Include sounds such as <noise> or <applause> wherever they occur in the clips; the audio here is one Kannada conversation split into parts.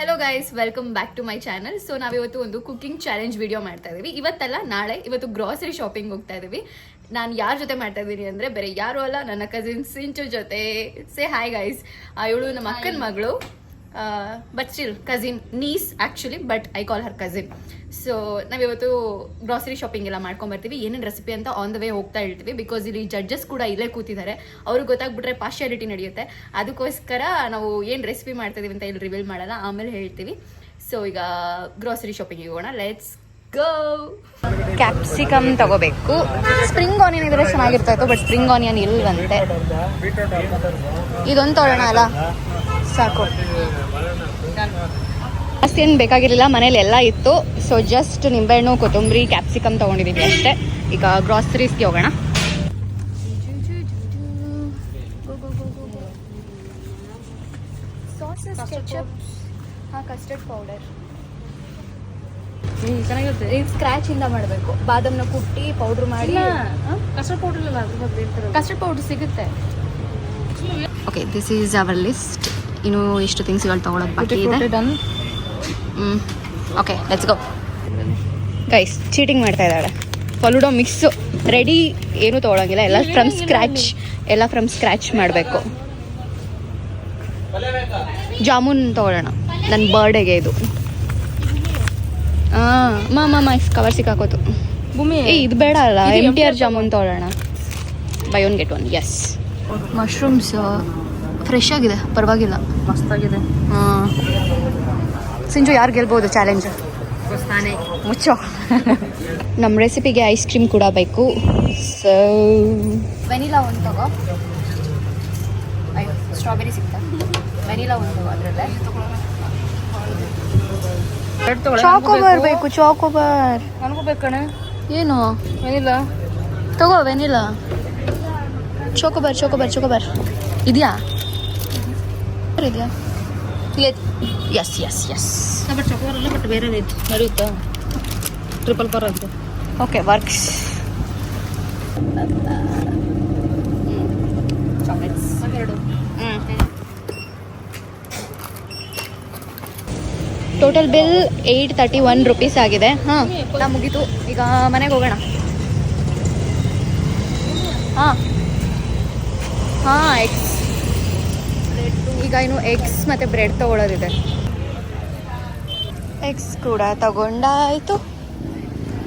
Hello guys welcome back to my channel so ನಾವಿವತ್ತು ಒಂದು ಕುಕಿಂಗ್ ಚಾಲೆಂಜ್ ವಿಡಿಯೋ ಮಾಡ್ತಾ ಇದ್ದೀವಿ ಇವತ್ತಲ್ಲ ನಾಳೆ ಇವತ್ತು ಗ್ರಾಸರಿ ಶಾಪಿಂಗ್ ಹೋಗ್ತಾ ಇದೀವಿ. ನಾನು ಯಾರ ಜೊತೆ ಮಾಡ್ತಾ ಇದ್ದೀನಿ ಅಂದರೆ ಬೇರೆ ಯಾರು ಅಲ್ಲ ನನ್ನ ಕಸಿನ್ ಸಿಂಚು ಜೊತೆ. ಸೇ ಹಾಯ್ ಗೈಸ್ ಇವಳು ನಮ್ಮ ಅಕ್ಕನ ಮಗಳು. But still cousin niece actually but I call her cousin so ನಾವಿವತ್ತು ಗ್ರಾಸರಿ ಶಾಪಿಂಗ್ ಎಲ್ಲ ಮಾಡ್ಕೊಂಬರ್ತೀವಿ ಏನೇನು ರೆಸಿಪಿ ಅಂತ ಆನ್ ದ ವೇ ಹೋಗ್ತಾ ಇರ್ತೀವಿ ಬಿಕಾಸ್ ಇಲ್ಲಿ ಜಡ್ಜಸ್ ಕೂಡ ಇಲ್ಲೇ ಕೂತಿದ್ದಾರೆ. ಅವ್ರಿಗೆ ಗೊತ್ತಾಗ್ಬಿಟ್ರೆ ಪಾರ್ಶಿಯಾಲಿಟಿ ನಡೆಯುತ್ತೆ. ಅದಕ್ಕೋಸ್ಕರ ನಾವು ಏನು ರೆಸಿಪಿ ಮಾಡ್ತಿದ್ದೀವಿ ಇದೀವಿ ಅಂತ ಇಲ್ಲಿ ರಿವೀಲ್ ಮಾಡಲ್ಲ. ಆಮೇಲೆ ಹೇಳ್ತೀವಿ. ಸೊ ಈಗ ಗ್ರಾಸರಿ ಶಾಪಿಂಗಿಗೆ ಹೋಗೋಣ. ಲೆಟ್ಸ್ ಗೋ ಕ್ಯಾಪ್ಸಿಕಮ್ ತಗೋಬೇಕು. ಸ್ಪ್ರಿಂಗ್ ಆನಿಯನ್ ಇದ್ರೆ ಚೆನ್ನಾಗಿರ್ತಾ ಇತ್ತು ಬಟ್ ಸ್ಪ್ರಿಂಗ್ ಆನಿಯನ್ ಇಲ್ವಂತೆ. ಇದೊಂದು ತೊಗೊಳ್ಳೋಣ ಅಲ್ಲ? ಸಾಕು. ಅಷ್ಟೇನು ಬೇಕಾಗಿರಲಿಲ್ಲ ಮನೇಲಿ ಎಲ್ಲ ಇತ್ತು. ಸೊ ಜಸ್ಟ್ ನಿಂಬೆಹಣ್ಣು ಕೊತ್ತಂಬರಿ ಕ್ಯಾಪ್ಸಿಕಮ್ ತೊಗೊಂಡಿದ್ದೀವಿ ಅಷ್ಟೇ. ಈಗ ಗ್ರಾಸರೀಸ್ಗೆ ಹೋಗೋಣ. ಹಾಂ ಕಸ್ಟರ್ಡ್ ಪೌಡರ್ ಚೆನ್ನಾಗಿರುತ್ತೆ. ಇದು ಸ್ಕ್ರ್ಯಾಚಿಂದ ಮಾಡಬೇಕು. ಬಾದಾಮ್ನ ಕುಟ್ಟಿ ಪೌಡ್ರ್ ಮಾಡಿ. ಕಸ್ಟರ್ಡ್ ಪೌಡರ್ ಇಲ್ಲ ಅದ್ರ ಕಸ್ಟರ್ಡ್ ಪೌಡರ್ ಸಿಗುತ್ತೆ. Okay this is our list ಇನ್ನು ಇಷ್ಟು ಥಿಂಗ್ಸ್ಗಳು ತೊಗೊಳೋದು ಬಾಕಿ ಇದೆ. ಹ್ಞೂ okay let's go guys cheating ಮಾಡ್ತಾ ಇದ್ದಾಳೆ. ಫಲುಡೋ ಮಿಕ್ಸು ರೆಡಿ ಏನೂ ತೊಗೊಳಂಗಿಲ್ಲ. ಎಲ್ಲ ಫ್ರಮ್ ಸ್ಕ್ರ್ಯಾಚ್ ಎಲ್ಲ ಫ್ರಮ್ ಸ್ಕ್ರ್ಯಾಚ್ ಮಾಡಬೇಕು. ಜಾಮೂನ್ ತೊಗೊಳ್ಳೋಣ. ನನ್ನ ಬರ್ಡೇಗೆ ಇದು. ಹಾಂ ಮಾ ಮಾ ಕವರ್ ಸಿಕ್ಕಾಕೋತು. ಭೂಮಿ. ಏ ಇದು ಬೇಡ ಅಲ್ಲ. M T R jamun. ತೊಗೊಳ್ಳೋಣ. Buy one get one yes mushrooms fresh ಆಗಿದೆ. ಪರವಾಗಿಲ್ಲ. ಮಸ್ತಾಗಿದೆ. ಹಾಂ. ಸಿಂಜು ಯಾರು ಗೆಲ್ಬೋದು ಚಾಲೆಂಜ್ ಮುಚ್ಚೋ. ನಮ್ಮ ರೆಸಿಪಿಗೆ ಐಸ್ ಕ್ರೀಮ್ ಕೂಡ ಬೇಕು. ಸೊ ವೆನಿಲಾ ಒಂದು ತಗೋ. ಸ್ಟ್ರಾಬೆರಿ ಸಿಗ್ತಾ ವೆನಿಲಾ ಒಂದು ತಗೋ ಅದರಲ್ಲೇ. ಚಾಕೋಬಾರ್ ಬೇಕು. ಚಾಕೋಬಾರ್ ನನಗೂ ಬೇಕಣೆ ಏನು? ವೆನಿಲಾ ತಗೋ ವೆನಿಲಾ ಚೋಕೋಬಾರ್ ಚೋಕೋಬಾರ್ ಚೋಕೋಬಾರ್ ಇದೆಯಾ? ಇದೆಯಾ? Yes yes yes but chocobar ಅಲ್ಲ ಬಟ್ ಬೇರೆ ಐತಿ ನಡೆಯುತ್ತಾ ಟ್ರಿಪಲ್ ಪರ್ ಅಂತ ಓಕೆ ವರ್ಕ್ಸ್ ಚಾಕ್ಲೇಟ್ಸ್ ಎರಡು total bill eight thirty one rupees ಆಗಿದೆ. ಹಾಂ. ನಾ ಮುಗೀತು. ಈಗ ಮನೆಗೆ ಹೋಗೋಣ. ಹಾಂ. ಹಾಂ ಎಗ್ಸ್ ಈಗ ಇನ್ನು ಎಗ್ಸ್ ಮತ್ತು ಬ್ರೆಡ್ ತೊಗೊಳೋದಿದೆ. ಎಗ್ಸ್ ಕೂಡ ತಗೊಂಡಾಯಿತು.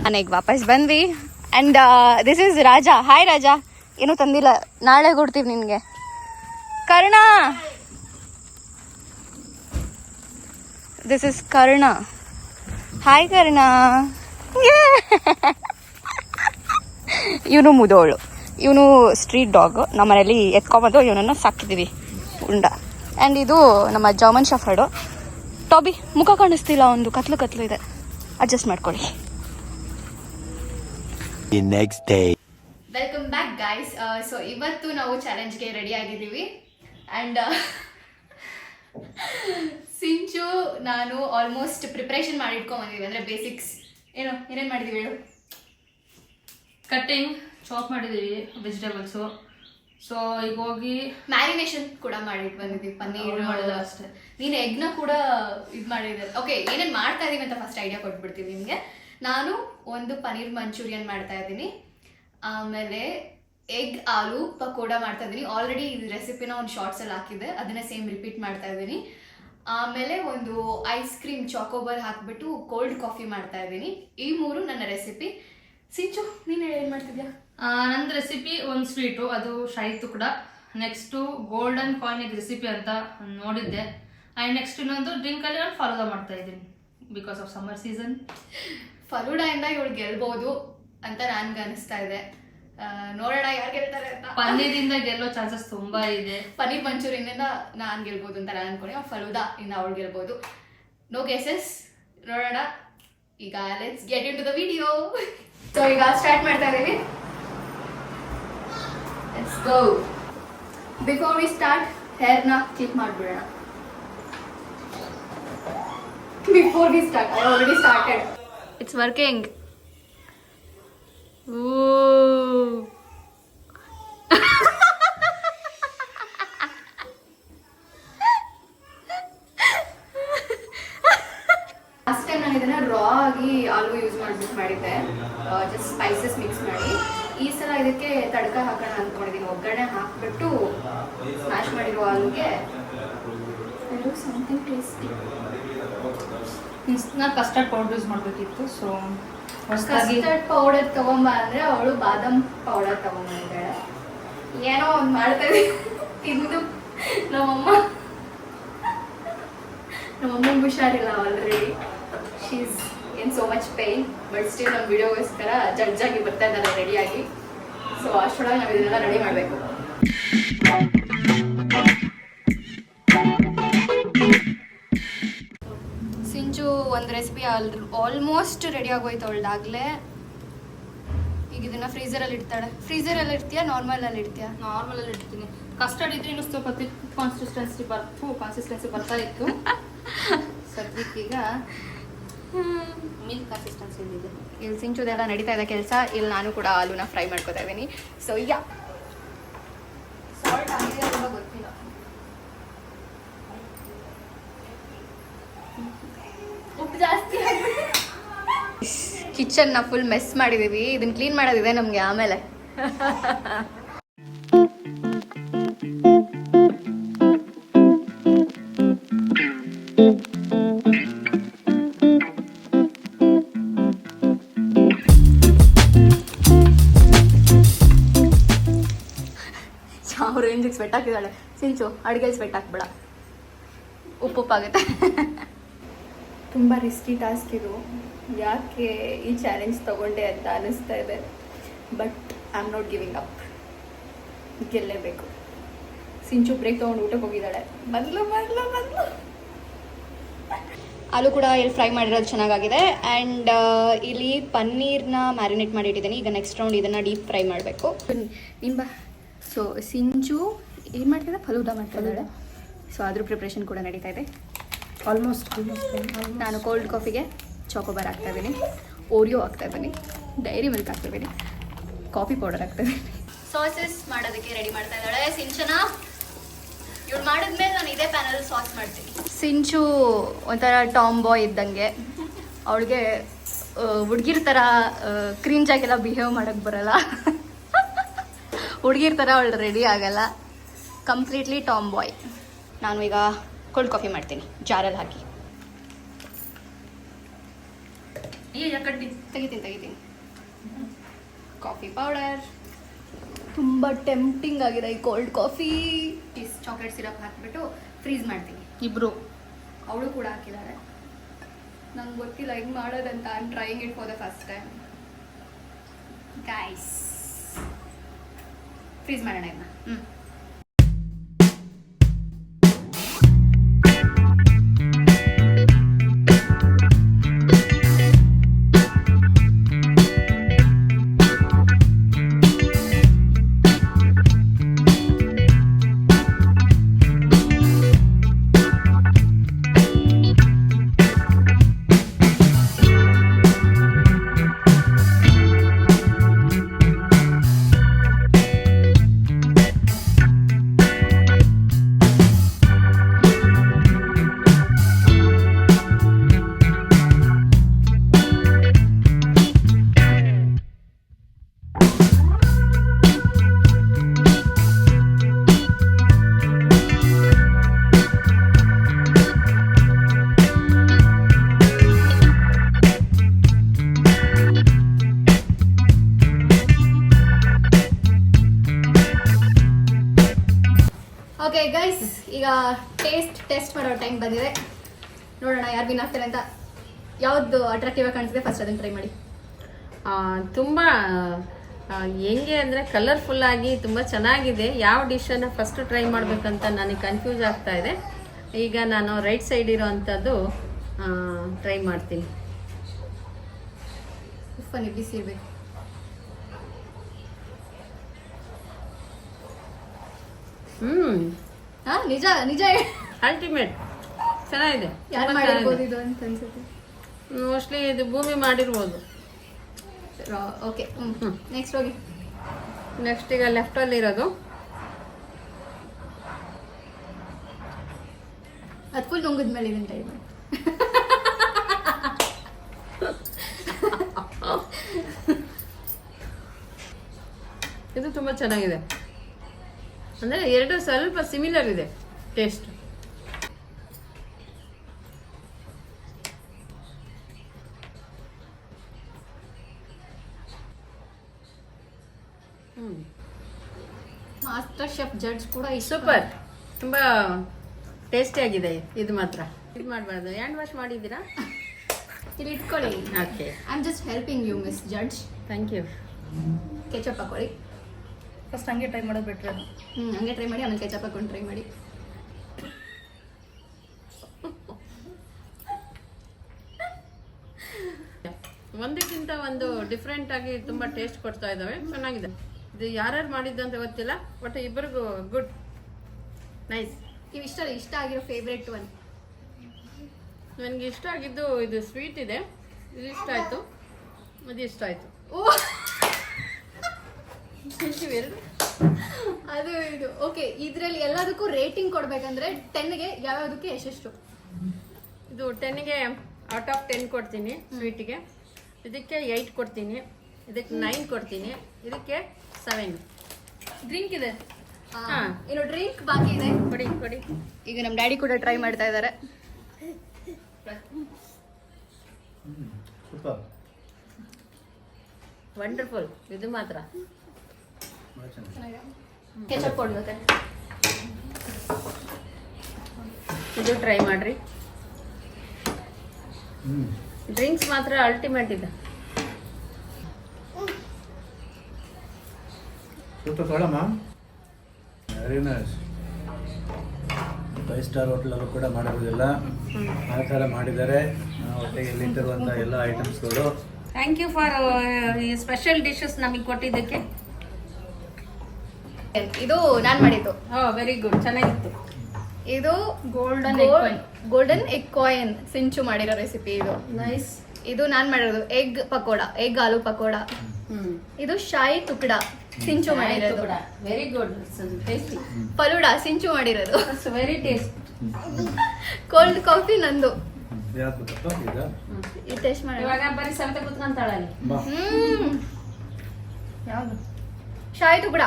ಮನೆಗೆ ವಾಪಸ್ ಬಂದ್ವಿ. And this is Raja. Hi Raja. ಏನೂ ತಂದಿಲ್ಲ. ನಾಳೆ ಕೊಡ್ತೀವಿ ನಿನಗೆ. Karna! This is Karna. Hi Karna. <laughs> ಇವನು ಮುದೋಳು. ಇವನು ಸ್ಟ್ರೀಟ್ ಡಾಗ್ ನಮ್ಮನೇಲಿ ಎತ್ಕೊಂಬಂದು ಇವನನ್ನು ಸಾಕಿದ್ದೀವಿ ಉಂಡ. ಆ್ಯಂಡ್ ಇದು ನಮ್ಮ ಜಾಮನ್ ಶಫರ್ಡು ಟಾಬಿ ಮುಖ ಕಾಣಿಸ್ತಿಲ್ಲ ಒಂದು ಕತ್ಲು ಕತ್ಲು ಇದೆ. ಅಡ್ಜಸ್ಟ್ ಮಾಡ್ಕೊಳ್ಳಿ. Next day day. Welcome back guys so ಇವತ್ತು ನಾವು ಚಾಲೆಂಜ್ಗೆ ರೆಡಿ ಆಗಿದ್ದೀವಿ. ಆ್ಯಂಡ್ <laughs> ಸಿಂಚು ನಾನು ಆಲ್ಮೋಸ್ಟ್ ಪ್ರಿಪ್ರೇಷನ್ ಮಾಡಿ ಇಟ್ಕೊಂಬಂದಿದ್ದೀವಿ ಅಂದರೆ ಬೇಸಿಕ್ಸ್ ಏನು ಏನೇನು ಮಾಡಿದ್ದೀವಿ ಹೇಳು? ಕಟ್ಟಿಂಗ್ ಚಾಪ್ ಮಾಡಿದ್ದೀವಿ ವೆಜಿಟೇಬಲ್ಸು ಸೊ ಈಗ ಹೋಗಿ ಮ್ಯಾರಿನೇಷನ್ ಕೂಡ ಮಾಡಿಟ್ಟು ಬಂದಿದ್ದೀವಿ ಪನ್ನೀರ್ ಮಾಡೋದು ಅಷ್ಟೇ. ನೀನು ಎಗ್ನ ಕೂಡ ಇದು ಮಾಡಿದ್ರೆ ಓಕೆ ಏನೇನು ಮಾಡ್ತಾ ಇದೀವಿ ಅಂತ ಫಸ್ಟ್ ಐಡಿಯಾ ಕೊಟ್ಬಿಡ್ತೀವಿ ನಿಮಗೆ. ನಾನು ಒಂದು ಪನ್ನೀರ್ ಮಂಚೂರಿಯನ್ ಮಾಡ್ತಾ ಇದ್ದೀನಿ. ಆಮೇಲೆ ಎಗ್ ಆಲೂ ಪಕೋಡ ಮಾಡ್ತಾ ಇದ್ದೀನಿ. ಆಲ್ರೆಡಿ ಈ ರೆಸಿಪಿನ ಒಂದು ಶಾರ್ಟ್ಸಲ್ಲಿ ಹಾಕಿದೆ ಅದನ್ನೇ ಸೇಮ್ ರಿಪೀಟ್ ಮಾಡ್ತಾ ಇದ್ದೀನಿ. ಆಮೇಲೆ ಒಂದು ಐಸ್ ಕ್ರೀಮ್ ಚಾಕೋಬಾರ್ ಹಾಕಿಬಿಟ್ಟು ಕೋಲ್ಡ್ ಕಾಫಿ ಮಾಡ್ತಾ ಇದ್ದೀನಿ. ಈ ಮೂರು ನನ್ನ ರೆಸಿಪಿ ಸಿಂಚು ನೀನು ಏನು ಮಾಡ್ತಿದ್ಯಾ? ನನ್ನ ರೆಸಿಪಿ ಒಂದು ಸ್ವೀಟು ಅದು ಶಾಹಿ ಕೂಡ. ನೆಕ್ಸ್ಟು ಗೋಲ್ಡನ್ ಕಾಯಿನ್ ರೆಸಿಪಿ ಅಂತ ನೋಡಿದ್ದೆ. ಆ್ಯಂಡ್ ನೆಕ್ಸ್ಟ್ ಇನ್ನೊಂದು ಡ್ರಿಂಕಲ್ಲಿ ನಾನು ಫಾಲೋ ಮಾಡ್ತಾ ಇದ್ದೀನಿ. ಬಿಕಾಸ್ ಆಫ್ ಸಮ್ಮರ್ ಸೀಸನ್ ಫಲೂಡಾಯಿಂದ ಇವಳು ಗೆಲ್ಬೋದು ಅಂತ ನನ್ಗೆ ಅನಿಸ್ತಾ ಇದೆ. ನೋಡೋಣ ಯಾರು ಗೆಲ್ತಾರೆ ಅಂತ. ಪನ್ನೀರಿಂದ ಗೆಲ್ಲೋ ಚಾನ್ಸಸ್ ತುಂಬಾ ಇದೆ. ಪನ್ನೀರ್ ಮಂಚೂರಿಯಿಂದ ನಾನು ಗೆಲ್ಬಹುದು ಅಂತ ನಾನು ಅನ್ಕೊಂಡೆ. ಫಲೂದಾ ಇಂದ ಅವಳು ಗೆಲ್ಬಹುದು ನೋ ಕೇಸಸ್ ನೋಡೋಣ. ಈಗ let's get into the video so ಈಗ ಸ್ಟಾರ್ಟ್ ಮಾಡ್ತಾ let's go before we start ಹೇರ್ನ click ಮಾಡಿಬಿಡೋಣ before we start I already started it's working ನಾನು ಇದನ್ನ ರಾ ಆಗಿ ಆಲೂ ಯೂಸ್ ಮಾಡ್ಬಿಟ್ಟು ಮಾಡಿದ್ದೆ ಜಸ್ಟ್ ಸ್ಪೈಸಸ್ ಮಿಕ್ಸ್ ಮಾಡಿ ಈ ಸಲ ಇದಕ್ಕೆ ತಡ್ಕ ಹಾಕೋಣ ಅಂದ್ಕೊಂಡಿದ್ದೀನಿ ಒಗ್ಗರಣೆ ಹಾಕ್ಬಿಟ್ಟು ಸ್ಮ್ಯಾಶ್ ಮಾಡಿರೋ ಆಲೂಗೆ ಸಮಥಿಂಗ್ ಟೇಸ್ಟಿ ನಾನು ಕಸ್ಟರ್ಡ್ ಪೌಡರ್ ಯೂಸ್ ಮಾಡಬೇಕಿತ್ತು ಸೊ ಕಸ್ಟರ್ಡ್ ಪೌಡರ್ ತಗೊಂಬ ಅಂದ್ರೆ ಅವಳು ಬಾದಾಮ್ ಪೌಡರ್ ತಗೊಂಬಂದಿದ್ದಾಳೆ ಏನೋ ಒಂದು ಮಾಡ್ತೇವೆ. ತಿಂದು ನಮ್ಮಮ್ಮ ನಮ್ಮಮ್ಮಂಗೆ ಹುಷಾರಿಲ್ಲ already she's in so much pain but still ನಮ್ಮ ವಿಡಿಯೋಗೋಸ್ಕರ ಜಡ್ಜ್ ಆಗಿ ಬರ್ತಾ ಇದ್ದಾರೆ ರೆಡಿಯಾಗಿ ಸೊ ಅಷ್ಟೊಳಗೆ ನಾವು ಇದನ್ನೆಲ್ಲ ರೆಡಿ ಮಾಡಬೇಕು. ಸಿಂಜು ಒಂದು ರೆಸಿಪಿ ಆಲ್ ಆಲ್ಮೋಸ್ಟ್ ರೆಡಿ ಆಗೋಯ್ತು ಅವಳ್ದಾಗಲೇ. ಈಗ ಇದನ್ನ ಫ್ರೀಸರಲ್ಲಿ ಇಡ್ತಾಳೆ. ಫ್ರೀಸರಲ್ಲಿ ಇಡ್ತೀಯಾ ನಾರ್ಮಲಲ್ಲಿ ಇಡ್ತೀಯಾ? ನಾರ್ಮಲ್ ಅಲ್ಲಿ ಇಡ್ತೀನಿ. ಕಸ್ಟರ್ಡ್ ಇದ್ರೆ ಇನ್ನೂ ಸ್ವಲ್ಪ ಕನ್ಸಿಸ್ಟೆನ್ಸಿ ಕಾನ್ಸಿಸ್ಟೆನ್ಸಿ ಬರ್ತು ಕಾನ್ಸಿಸ್ಟೆನ್ಸಿ ಬರ್ತಾ ಇತ್ತು. <laughs> ಸದ್ಯಕ್ಕೀಗ ಮಿಲ್ಕ್ ಕನ್ಸಿಸ್ಟೆನ್ಸಿ ಇದೆ. ಇಲ್ಲಿ ಸಿಂಚುದೆಲ್ಲ ನಡೀತಾ ಇದೆ ಕೆಲಸ ಇಲ್ಲಿ ನಾನು ಕೂಡ ಆಲೂನ ಫ್ರೈ ಮಾಡ್ಕೋತಾ ಇದ್ದೀನಿ. ಸೊ ಯಾ ಸಾಲ್ಟ್ ಆಗಿದೆ ತುಂಬ ಗೊತ್ತಿಲ್ಲ. ಉಪ್ಪು ಜಾಸ್ತಿ ಕಿಚನ್ನ ಫುಲ್ ಮೆಸ್ ಮಾಡಿದೀವಿ. ಇದನ್ನ ಕ್ಲೀನ್ ಮಾಡೋದಿದೆ ನಮಗೆ ಆಮೇಲೆ. ಸಿಂಚು ಅಡುಗೆ ಸ್ವೆಟ್ ಹಾಕ್ಬೇಡ. ಉಪ್ಪು ಉಪ್ಪಾಗುತ್ತೆ ತುಂಬ ರಿಸ್ಕಿ ಟಾಸ್ಕ್ ಇದು. ಯಾಕೆ ಈ ಚಾಲೆಂಜ್ ತಗೊಂಡೆ ಅಂತ ಅನಿಸ್ತಾ ಇದೆ. But I am not giving up ಗೆಲ್ಲೇಬೇಕು. Sinchu break ತೊಗೊಂಡು ಊಟಕ್ಕೆ ಹೋಗಿದ್ದಾಳೆ. ಬದಲು ಬದಲು ಬದಲು ಆಲೂ ಕೂಡ ಇಲ್ಲಿ ಫ್ರೈ ಮಾಡಿರೋದು ಚೆನ್ನಾಗಾಗಿದೆ. ಆ್ಯಂಡ್ ಇಲ್ಲಿ ಪನ್ನೀರ್ನ ಮ್ಯಾರಿನೇಟ್ ಮಾಡಿ ಇಟ್ಟಿದ್ದೀನಿ ಈಗ ನೆಕ್ಸ್ಟ್ ರೌಂಡ್ ಇದನ್ನು ಡೀಪ್ ಫ್ರೈ ಮಾಡಬೇಕು. ನಿಂಬ ಸೊ ಸಿಂಚು ಏನು ಮಾಡ್ತಿದ್ದೆ? ಫಲೂದಾ ಮಾಡ್ತಿದ್ದಾಳೆ ಸೊ ಅದ್ರ ಪ್ರಿಪ್ರೇಷನ್ ಕೂಡ ನಡೀತಾ ಇದೆ. ಆಲ್ಮೋಸ್ಟ್ ನಾನು ಕೋಲ್ಡ್ ಕಾಫಿಗೆ ಚಾಕೋಬಾರ್ ಹಾಕ್ತಾ ಇದ್ದೀನಿ. ಓರಿಯೋ ಹಾಕ್ತಾ ಇದ್ದೀನಿ. ಡೈರಿ ಮಿಲ್ಕ್ ಹಾಕ್ತಾ ಇದ್ದೀನಿ. ಕಾಫಿ ಪೌಡರ್ ಹಾಕ್ತಾ ಇದ್ದೀನಿ. ಸಾಸಸ್ ಮಾಡೋದಕ್ಕೆ ರೆಡಿ ಮಾಡ್ತಾ ಇದ್ದಾಳೆ ಸಿಂಚನ. ಇವಳು ಮಾಡಿದ್ಮೇಲೆ ನಾನು ಇದೇ ಪ್ಯಾನಲ್ ಸಾಸ್ ಮಾಡ್ತೀನಿ. ಸಿಂಚು ಒಂಥರ ಟಾಮ್ ಬಾಯ್ ಇದ್ದಂಗೆ. ಅವಳಿಗೆ ಹುಡುಗಿರ್ ಥರ ಕ್ರೀಂಜಾಗೆಲ್ಲ ಬಿಹೇವ್ ಮಾಡೋಕ್ಕೆ ಬರಲ್ಲ. ಹುಡುಗಿರ್ ಥರ ಅವಳು ರೆಡಿ ಆಗಲ್ಲ. ಕಂಪ್ಲೀಟ್ಲಿ ಟಾಮ್ ಬಾಯ್ ನಾನು ಈಗ ಕೋಲ್ಡ್ ಕಾಫಿ ಮಾಡ್ತೀನಿ. ಜಾರಲ್ಲಿ ಹಾಕಿ. ತೆಗಿತೀನಿ ತೆಗಿತೀನಿ. ಕಾಫಿ ಪೌಡರ್ ತುಂಬ ಟೆಂಪ್ಟಿಂಗ್ ಆಗಿದೆ ಈ ಕೋಲ್ಡ್ ಕಾಫಿ ಚಾಕ್ಲೇಟ್ ಸಿರಪ್ ಹಾಕಿಬಿಟ್ಟು ಫ್ರೀಸ್ ಮಾಡ್ತೀನಿ. ಇಬ್ಬರು ಅವಳು ಕೂಡ ಹಾಕಿದ್ದಾರೆ. ನಂಗೆ ಗೊತ್ತಿಲ್ಲ ಹೆಂಗೆ ಮಾಡೋದಂತ. I trying it for the first time guys freeze ಮಾಡೋಣ ಇದನ್ನ ಹ್ಞೂ ಓಕೆ ಗೈಸ್ ಈಗ ಟೇಸ್ಟ್ ಟೆಸ್ಟ್ ಮಾಡೋ ಟೈಮ್ ಬಂದಿದೆ. ನೋಡೋಣ ಯಾರು ವಿನ್ ಆಗ್ತಾರೆ ಅಂತ. ಯಾವ್ದು ಅಟ್ರಾಕ್ಟಿವ್ ಆಗಿ ಕಾಣಿಸಿದೆ ಫಸ್ಟ್ ಅದನ್ನು ಟ್ರೈ ಮಾಡಿ. ತುಂಬ ಹೆಂಗೆ ಅಂದರೆ ಕಲರ್ಫುಲ್ ಆಗಿ ತುಂಬ ಚೆನ್ನಾಗಿದೆ. ಯಾವ ಡಿಶನ್ನು ಫಸ್ಟ್ ಟ್ರೈ ಮಾಡಬೇಕಂತ ನನಗೆ ಕನ್ಫ್ಯೂಸ್ ಆಗ್ತಾ ಇದೆ. ಈಗ ನಾನು ರೈಟ್ ಸೈಡ್ ಇರೋವಂಥದ್ದು ಟ್ರೈ ಮಾಡ್ತೀನಿ. ಉಪ್ಪನ್ನು ಬಿಸಿ ಇರಬೇಕು ಹ್ಞೂ ಹಾ ನಿಜ ನಿಜ ಅಲ್ಟಿಮೇಟ್ ಚೆನ್ನಾಗಿದೆ. ಮೋಸ್ಟ್ಲಿ ಇದು ಭೂಮಿ ಮಾಡಿರ್ಬೋದು. Okay next mm. ಹೋಗಿ. ನೆಕ್ಸ್ಟ್ ಈಗ ಲೆಫ್ಟಲ್ಲಿ ಇರೋದು. ಅದು ಫುಲ್ ನುಂಗಿದ ಮೇಲೆ ಇದನ್ನ ಟೈಮ್ ಇದು ತುಂಬ ಚೆನ್ನಾಗಿದೆ. ಅಂದರೆ ಎರಡು ಸ್ವಲ್ಪ ಸಿಮಿಲರ್ ಇದೆ ಟೇಸ್ಟ್ ಮಾಸ್ಟರ್ ಶೆಫ್ ಜಡ್ಜ್ ಕೂಡ ಸೂಪರ್ ತುಂಬ ಟೇಸ್ಟಿಯಾಗಿದೆ ಇದು ಮಾತ್ರ. ಇದು ಮಾಡಬಾರ್ದು. ಹ್ಯಾಂಡ್ ವಾಶ್ ಮಾಡಿದ್ದೀರಾ? <laughs> ಇಲ್ಲಿ ಇಟ್ಕೊಳ್ಳಿ. Okay I am just helping you miss judge thank you ketchup ಹಾಕೊಳ್ಳಿ. ಫಸ್ಟ್ ಹಂಗೆ ಟ್ರೈ ಮಾಡೋದು ಬೆಟ್ರ್ ಅದು. ಹ್ಞೂ ಹಂಗೆ ಟ್ರೈ ಮಾಡಿ ಆಮೇಲೆ ಕೆಚಪ್ ಹಾಕೊಂಡು ಟ್ರೈ ಮಾಡಿ. ಒಂದಕ್ಕಿಂತ ಒಂದು ಡಿಫ್ರೆಂಟ್ ಆಗಿ ತುಂಬಾ ಟೇಸ್ಟ್ ಕೊಡ್ತಾ ಇದ್ದಾವೆ. ಚೆನ್ನಾಗಿದೆ. ಇದು ಯಾರ್ಯಾರು ಮಾಡಿದ್ದು ಅಂತ ಗೊತ್ತಿಲ್ಲ ಬಟ್ ಇಬ್ಬರಿಗೂ ಗುಡ್ ನೈಸ್ ನೀವು ಇಷ್ಟ ಇಷ್ಟ ಆಗಿರೋ ಫೇವ್ರೆಟ್ ಒನ್ ನನಗೆ ಇಷ್ಟ ಆಗಿದ್ದು ಇದು ಸ್ವೀಟ್ ಇದೆ. ಇದು ಇಷ್ಟ ಆಯಿತು. ಅದು ಇಷ್ಟ ಆಯಿತು. ಓ! ಅದು ಇದು. ಓಕೆ ಇದರಲ್ಲಿ ಎಲ್ಲದಕ್ಕೂ ರೇಟಿಂಗ್ ಕೊಡಬೇಕಂದ್ರೆ ಟೆನ್ಗೆ ಯಾವ್ಯಾವುದಕ್ಕೆ ಎಷ್ಟೆಷ್ಟು? ಇದು ಟೆನ್ಗೆ ಔಟ್ ಆಫ್ ಟೆನ್ ಕೊಡ್ತೀನಿ ಸ್ವೀಟಿಗೆ ಇದಕ್ಕೆ ಏಯ್ಟ್ ಕೊಡ್ತೀನಿ. ಇದಕ್ಕೆ ನೈನ್ ಕೊಡ್ತೀನಿ. ಇದಕ್ಕೆ ಸೆವೆನ್ ಡ್ರಿಂಕ್ ಇದೆ. ಹಾ. ಇನ್ನು ಡ್ರಿಂಕ್ ಬಾಕಿ ಇದೆ. ಕೊಡಿ ಕೊಡಿ. ಈಗ ನಮ್ಮ ಡ್ಯಾಡಿ ಕೂಡ ಟ್ರೈ ಮಾಡ್ತಾ ಇದ್ದಾರೆ ಸೂಪರ್. ವಂಡರ್ಫುಲ್ ಇದು ಮಾತ್ರ. ಭಾಳ ಚೆನ್ನಾಗಿದೆ. ಕೆಚಪ್ ಕೊಡ್ ಜೊತೆ ಇದು ಟ್ರೈ ಮಾಡ್ರಿ. ಹ್ಞೂ ಡ್ರಿಂಕ್ಸ್ ಮಾತ್ರ ಅಲ್ಟಿಮೇಟ್ ಇದೆ. ಸೂಪರ್ ತೊಗೊಳಮ್ಮ ವೆರಿ ನೈಸ್ ಫೈವ್ ಸ್ಟಾರ್ ಹೋಟ್ಲಲ್ಲೂ ಕೂಡ ಮಾಡಿರೋದಿಲ್ಲ ಆ ಥರ ಮಾಡಿದ್ದಾರೆ ಹೊಟ್ಟೆಗೆ ಇಲ್ಲಿಟ್ಟಿರುವಂಥ ಎಲ್ಲ ಐಟಮ್ಸ್ಗಳು thank you for special dishes ನಮಗೆ ಕೊಟ್ಟಿದ್ದಕ್ಕೆ. ಇದು ನಾನು ಮಾಡಿದ್ದು. ಓ ವೆರಿ ಗುಡ್ ಚೆನ್ನಾಗಿತ್ತು. ಇದು golden golden egg coin Sinchu ಮಾಡಿರೋ ರೆಸಿಪಿ ಇದು. ನೈಸ್ ಇದು ನಾನು ಮಾಡಿರೋದು. Egg pakoda egg aloo pakoda. ಹ್ಮ್. ಇದು ಶಾಯಿ ತುಕಡ. ಸಿಂಚು ಮಾಡಿರೋದು. Very good tasty falooda Sinchu ಮಾಡಿರೋದು. ವೆರಿ ಟೇಸ್ಟ್ ಕೋಲ್ಡ್ ಕಾಫಿ ನಂದು. ಇದು? ಟೇಸ್ಟ್ ಮಾಡಿ ಇವಾಗ ಬರೀ ಸವಿತ ಕುತ್ಕೊಂತಾಳಲ್ಲಿ ಬಾ. ಹ್ಮ್. ಯಾವುದು? ಶಾಯಿ ತುಕಡ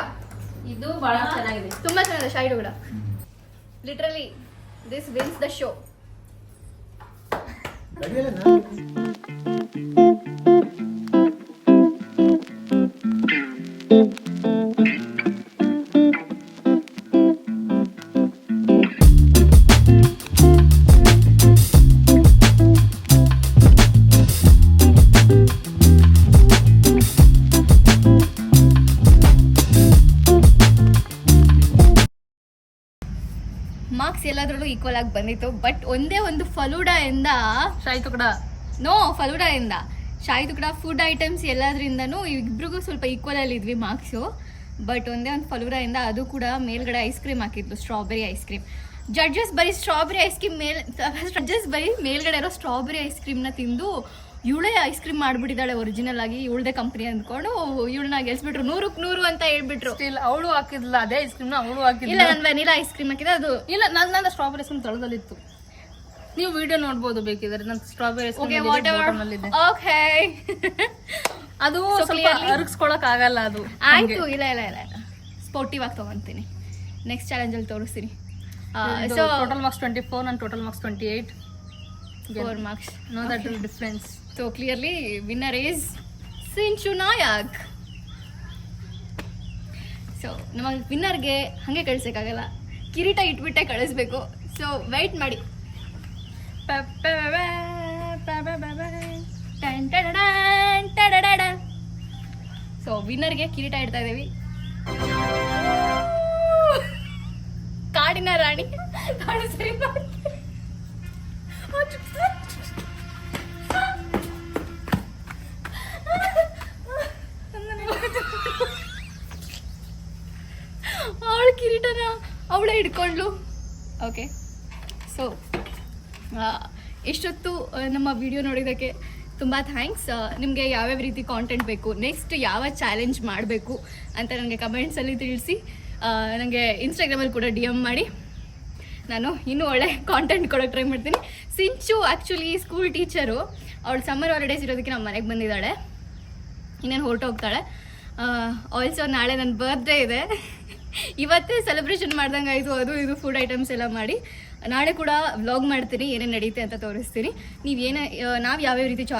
ಇದು ಬಹಳ ಚೆನ್ನಾಗಿದೆ. ತುಂಬಾ ಚೆನ್ನಾಗಿದೆ ಶಾಯಿದು tukda literally this wins the show ಬಂದಿತ್ತು. ಬಟ್ ಒಂದೇ ಒಂದು ಫಲೂಡಾ ಇಂದ ಶಾಯಿ ತುಕಡ. ನೋ ಫಲೂಡಾ ಇಂದ ಶಾಯಿ ತುಕಡ ಫುಡ್ ಐಟಮ್ಸ್ ಎಲ್ಲದ್ರಿಂದನೂ ಇಬ್ರಿಗೂ ಸ್ವಲ್ಪ ಈಕ್ವಲ್ ಅಲ್ಲಿ ಇದ್ವಿ ಮಾರ್ಕ್ಸು ಬಟ್ ಒಂದೇ ಒಂದು ಫಲೂಡಾ ಇಂದ ಅದು ಕೂಡ ಮೇಲ್ಗಡೆ ಐಸ್ ಕ್ರೀಮ್ ಹಾಕಿದ್ಲು ಸ್ಟ್ರಾಬೆರಿ ಐಸ್ ಕ್ರೀಮ್ ಜಡ್ಜಸ್ ಬರೀ ಸ್ಟ್ರಾಬೆರಿ ಐಸ್ ಕ್ರೀಮ್ ಮೇಲ್ <laughs> ಜಡ್ಜಸ್ ಬರೀ ಮೇಲ್ಗಡೆ ಇರೋ ಸ್ಟ್ರಾಬೆರಿ ಐಸ್ ಕ್ರೀಮ್ನ ತಿಂದು ಇವಳೇ ಐಸ್ ಕ್ರೀಮ್ ಮಾಡ್ಬಿಟ್ಟಿದ್ದಾಳೆ ಒರಿಜಿನಲ್ ಆಗಿ ಇವಳದೇ ಕಂಪ್ನಿ ಅಂದ್ಕೊಂಡು ಇವಳನ್ನ ಗೆಲ್ಸ್ಬಿಟ್ರು. ನೂರಕ್ಕೆ ನೂರು ಅಂತ ಹೇಳ್ಬಿಟ್ರು. ಸ್ಟಿಲ್ ಅವಳು ಹಾಕಿದ್ಲ ಅದೇ ಐಸ್ ಕ್ರೀಮ್ ಅವಳು ಇಲ್ಲ ಹಾಕಿದ್ಲ ನಾನು ವೆನಿಲಾ ಐಸ್ ಕ್ರೀಮ್ ಹಾಕಿದ್ರೆ ಅದು ಇಲ್ಲ ನನ್ನ ನನ್ನ ಸ್ಟ್ರಾಬೆರಿ ಐಸ್ ಕ್ರೀಮ್ ತಳದಲ್ಲಿತ್ತು. ನೀವು ವಿಡಿಯೋ ನೋಡ್ಬೋದು ಬೇಕಿದ್ರೆ ನನ್ನ strawberry ice okay cream okay ಅದು ಅರಗಿಸ್ಕೊಳಕ್ ಆಗಲ್ಲ ಅದು. ಆಯ್ತು ಇಲ್ಲ ಇಲ್ಲ ಇಲ್ಲ ಇಲ್ಲ. ಸ್ಪೋರ್ಟಿವ್ ಆಗಿ ತಗೊಂತೀನಿ. ನೆಕ್ಸ್ಟ್ ಚಾಲೆಂಜಲ್ಲಿ ತೋರಿಸ್ತೀನಿ. So total marks twenty four ನನ್ನ total marks twenty eight four marks no that difference so clearly winner is Sinchu Nayak so ನಮ್ಮ ವಿನ್ನರ್ಗೆ ಹಾಗೆ ಕಳಿಸೋಕ್ಕಾಗಲ್ಲ. ಕಿರೀಟ ಇಟ್ಬಿಟ್ಟೆ ಕಳಿಸ್ಬೇಕು. ಸೊ ವೆಯ್ಟ್ ಮಾಡಿ. ಸೊ ವಿನ್ನರ್ಗೆ ಕಿರೀಟ ಇಡ್ತಾ ಇದ್ದೀವಿ. ಕಾಡಿನ ರಾಣಿ. ಸರಿ. ಅವಳೇ ಹಿಡ್ಕೊಂಡ್ಲು ಓಕೆ ಸೊ ಇಷ್ಟೊತ್ತು ನಮ್ಮ ವಿಡಿಯೋ ನೋಡಿದ್ದಕ್ಕೆ ತುಂಬ ಥ್ಯಾಂಕ್ಸ್ ನಿಮಗೆ ಯಾವ್ಯಾವ ರೀತಿ ಕಾಂಟೆಂಟ್ ಬೇಕು ನೆಕ್ಸ್ಟ್ ಯಾವ ಚಾಲೆಂಜ್ ಮಾಡಬೇಕು ಅಂತ ನನಗೆ ಕಮೆಂಟ್ಸಲ್ಲಿ ತಿಳಿಸಿ ನನಗೆ ಇನ್ಸ್ಟಾಗ್ರಾಮಲ್ಲಿ ಕೂಡ ಡಿ ಎಂ ಮಾಡಿ. ನಾನು ಇನ್ನೂ ಒಳ್ಳೆ ಕಾಂಟೆಂಟ್ ಕೊಡೋಕೆ ಟ್ರೈ ಮಾಡ್ತೀನಿ. ಸಿಂಚು ಆ್ಯಕ್ಚುಲಿ ಸ್ಕೂಲ್ ಟೀಚರು ಅವಳು ಸಮ್ಮರ್ ಹಾಲಿಡೇಸ್ ಇರೋದಕ್ಕೆ ನಮ್ಮ ಮನೆಗೆ ಬಂದಿದ್ದಾಳೆ. ಇನ್ನೇನು ಹೊರಟೋಗ್ತಾಳೆ. ಆಲ್ಸೋ ನಾಳೆ ನನ್ನ ಬರ್ತ್ಡೇ ಇದೆ. ಇವತ್ತೇ ಸೆಲೆಬ್ರೇಷನ್ ಮಾಡ್ದಂಗೆ ಆಯಿತು. ಅದು ಇದು ಫುಡ್ ಐಟಮ್ಸ್ ಎಲ್ಲ ಮಾಡಿ. ನಾಳೆ ಕೂಡ ವ್ಲಾಗ್ ಮಾಡ್ತೀನಿ ಏನೇನು ನಡೀತೆ ಅಂತ ತೋರಿಸ್ತೀನಿ. ನೀವು ಏನೇ ನಾವು ಯಾವ್ಯಾವ ರೀತಿ ಚಾ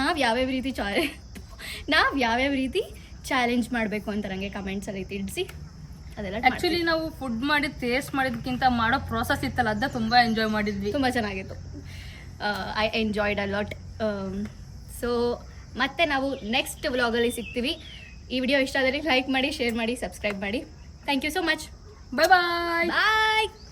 ನಾವು ಯಾವ್ಯಾವ ರೀತಿ ಚಾ <laughs> ನಾವು ಯಾವ್ಯಾವ ರೀತಿ ಚಾಲೆಂಜ್ ಮಾಡಬೇಕು ಅಂತ ನನಗೆ ಕಮೆಂಟ್ಸಲ್ಲಿ ತಿಳಿಸಿ ಅದೆಲ್ಲ ಆ್ಯಕ್ಚುಲಿ ನಾವು ಫುಡ್ ಮಾಡಿ ಟೇಸ್ಟ್ ಮಾಡಿದ್ಕಿಂತ ಮಾಡೋ ಪ್ರೋಸೆಸ್ ಇತ್ತಲ್ಲ ಅದ ತುಂಬ ಎಂಜಾಯ್ ಮಾಡಿದ್ವಿ. ತುಂಬ ಚೆನ್ನಾಗಿತ್ತು. I enjoyed a lot so ಮತ್ತೆ ನಾವು ನೆಕ್ಸ್ಟ್ ವ್ಲಾಗಲ್ಲಿ ಸಿಗ್ತೀವಿ. ಈ ವಿಡಿಯೋ ಇಷ್ಟ ಆದರೆ ಲೈಕ್ ಮಾಡಿ ಶೇರ್ ಮಾಡಿ ಸಬ್ಸ್ಕ್ರೈಬ್ ಮಾಡಿ. Thank you so much. Bye-bye. Bye.